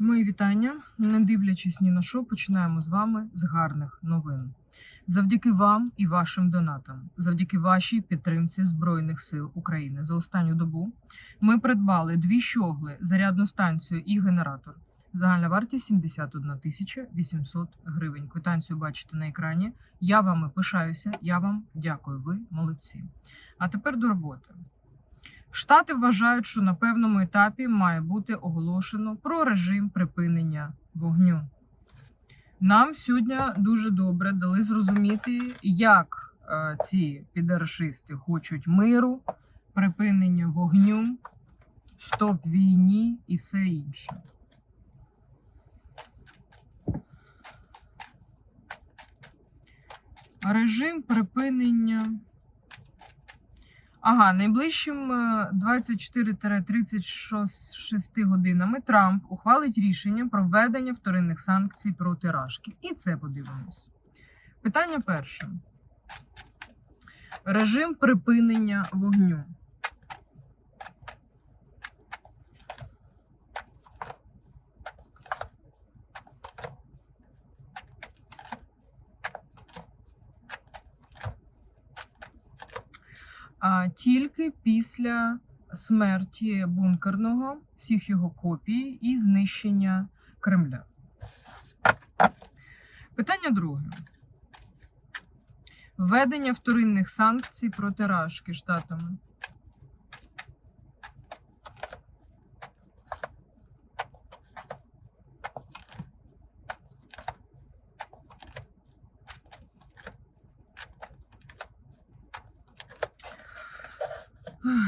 Мої вітання. Не дивлячись ні на що, починаємо з вами з гарних новин. Завдяки вам і вашим донатам, завдяки вашій підтримці Збройних сил України за останню добу ми придбали дві щогли, зарядну станцію і генератор. Загальна вартість 71 тисяча 800 гривень. Квитанцію бачите на екрані. Я вами пишаюся. Я вам дякую. Ви молодці. А тепер до роботи. Штати вважають, що на певному етапі має бути оголошено про режим припинення вогню. Нам сьогодні дуже добре дали зрозуміти, як е, ці підаршисти хочуть миру, припинення вогню, стоп війні і все інше. Режим припинення. Ага, найближчим е, 24-36 годинами Трамп ухвалить рішення про введення вторинних санкцій проти Рашки. І це подивимось. Питання перше. Режим припинення вогню. А, тільки після смерті бункерного, всіх його копій і знищення Кремля. Питання друге. Введення вторинних санкцій проти Рашки штатами.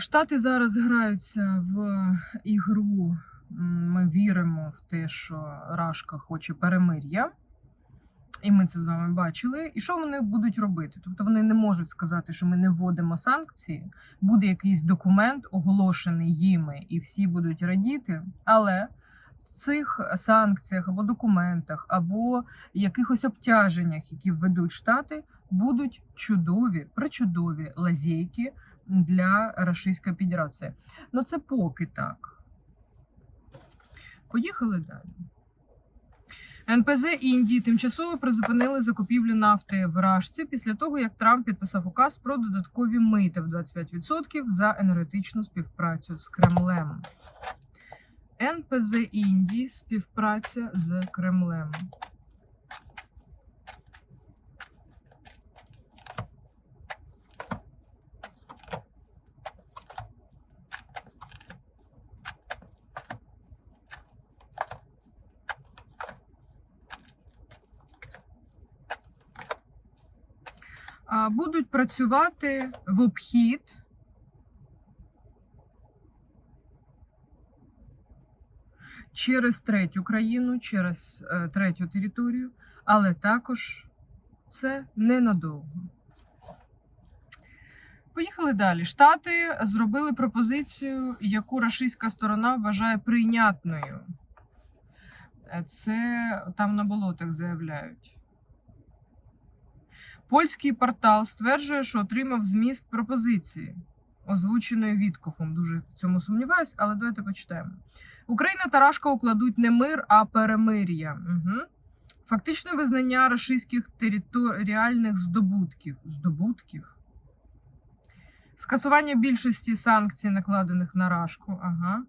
Штати зараз граються в ігру. Ми віримо в те, що Рашка хоче перемир'я. І ми це з вами бачили. І що вони будуть робити? Тобто вони не можуть сказати, що ми не вводимо санкції, буде якийсь документ, оголошений їми, і всі будуть радіти. Але в цих санкціях або документах, або якихось обтяженнях, які введуть штати, будуть чудові, причудові лазейки для Російської Федерації. Ну це поки так. Поїхали далі. НПЗ Індії тимчасово призупинили закупівлю нафти в Рашці після того, як Трамп підписав указ про додаткові мита в 25% за енергетичну співпрацю з Кремлем. НПЗ Індії співпраця з Кремлем. а, будуть працювати в обхід через третю країну, через е, третю територію, але також це ненадовго. Поїхали далі. Штати зробили пропозицію, яку рашистська сторона вважає прийнятною. Е, Це там на болотах заявляють. Польський портал стверджує, що отримав зміст пропозиції, озвученої Віткофом. Дуже в цьому сумніваюсь, але давайте почитаємо. Україна та Рашка укладуть не мир, а перемир'я. Угу. Фактичне визнання рашистських територіальних здобутків. Здобутків. Скасування більшості санкцій, накладених на Рашку. Ага.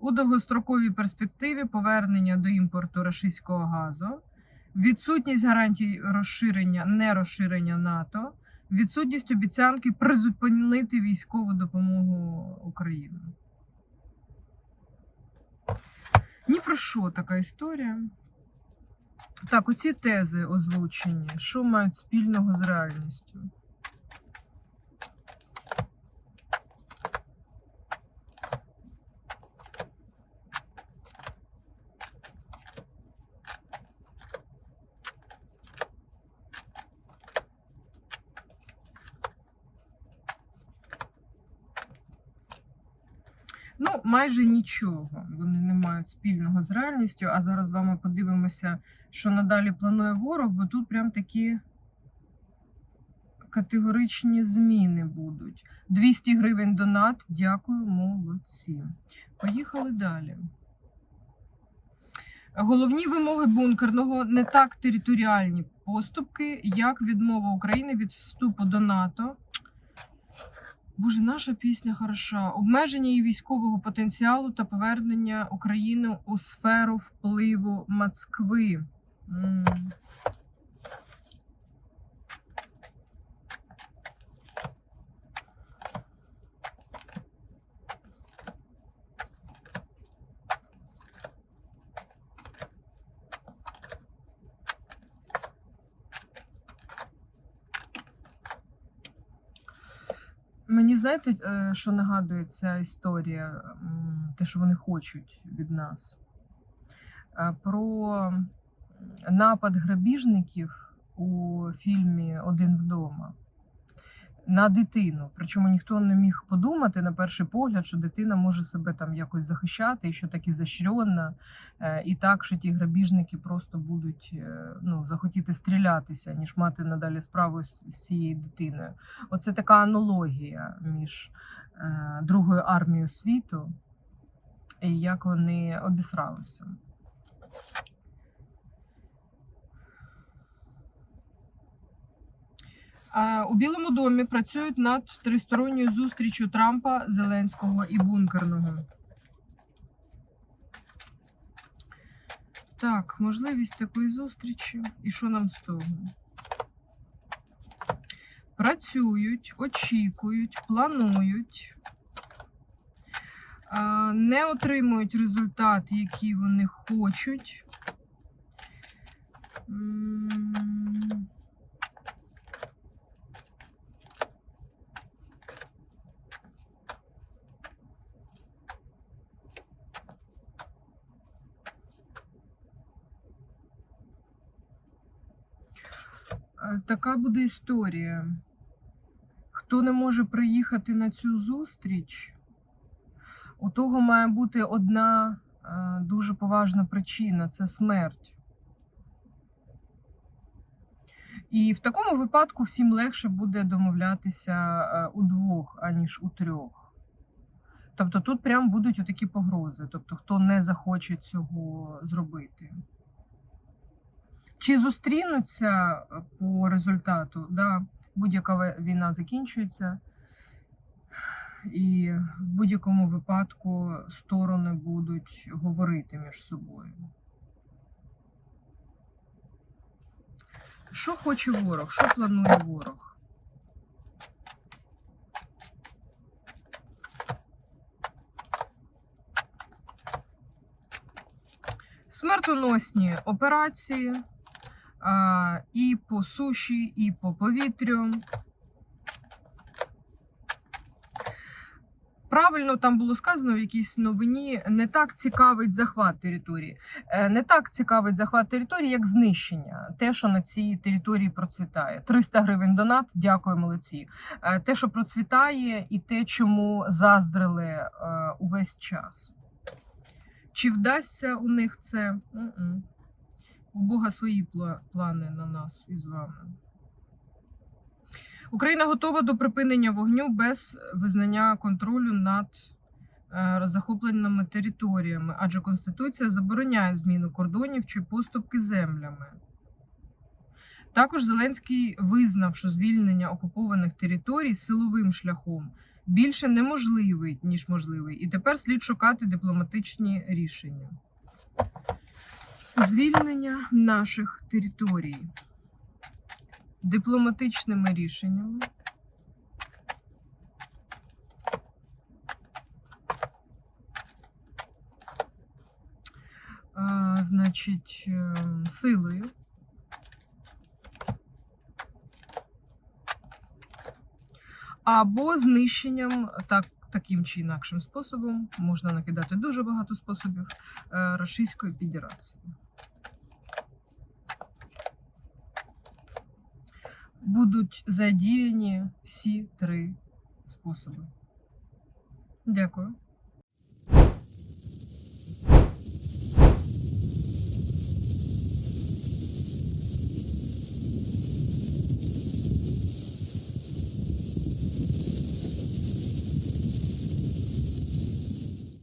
У довгостроковій перспективі повернення до імпорту рашистського газу відсутність гарантій розширення, не розширення НАТО, відсутність обіцянки призупинити військову допомогу Україні. Ні про що така історія. Так, оці тези озвучені, що мають спільного з реальністю? Ну, майже нічого. Вони не мають спільного з реальністю. А зараз з вами подивимося, що надалі планує ворог, бо тут прям такі категоричні зміни будуть. 200 гривень донат. Дякую, молодці. Поїхали далі. Головні вимоги бункерного не так територіальні поступки, як відмова України від вступу до НАТО. Боже, наша пісня хороша. Обмеження її військового потенціалу та повернення України у сферу впливу Москви. Мені знаєте, е, що нагадує ця історія, те, що вони хочуть від нас. Е, Про напад грабіжників у фільмі Один вдома на дитину. Причому ніхто не міг подумати на перший погляд, що дитина може себе там якось захищати, і що так ізощренна, е, і так, що ті грабіжники просто будуть е, ну, захотіти стрілятися, ніж мати надалі справу з, з цією дитиною. Оце така аналогія між е, Другою армією світу і як вони обісралися. У Білому домі працюють над тристоронньою зустрічю Трампа, Зеленського і Бункерного. Так, можливість такої зустрічі. І що нам з того? Працюють, очікують, планують, е, не отримують результат, який вони хочуть. Така буде історія. Хто не може приїхати на цю зустріч, у того має бути одна е, дуже поважна причина це смерть. І в такому випадку всім легше буде домовлятися е, удвох, аніж у трьох. Тобто тут прям будуть отакі погрози, тобто хто не захоче цього зробити. Чи зустрінуться е, по результату? Да, будь-яка війна закінчується, і в будь-якому випадку сторони будуть говорити між собою. Що хоче ворог? Що планує ворог? Смертоносні операції і по суші, і по повітрю. Правильно там було сказано в якійсь новині, не так цікавить захват території. Е, Не так цікавить захват території, як знищення. Те, що на цій території процвітає. 300 гривень донат, дякую, молодці. Е, Те, що процвітає, і те, чому заздрили е, увесь час. Чи вдасться у них це? У Бога свої плани на нас із вами. Україна готова до припинення вогню без визнання контролю над е, захопленими територіями, адже Конституція забороняє зміну кордонів чи поступки землями. Також Зеленський визнав, що звільнення окупованих територій силовим шляхом більше неможливий, ніж можливий, і тепер слід шукати дипломатичні рішення. Звільнення наших територій дипломатичними рішеннями. Значить, е, силою. Або знищенням так, таким чи інакшим способом, можна накидати дуже багато способів е, Російської Федерації. Будуть задіяні всі три способи. Дякую.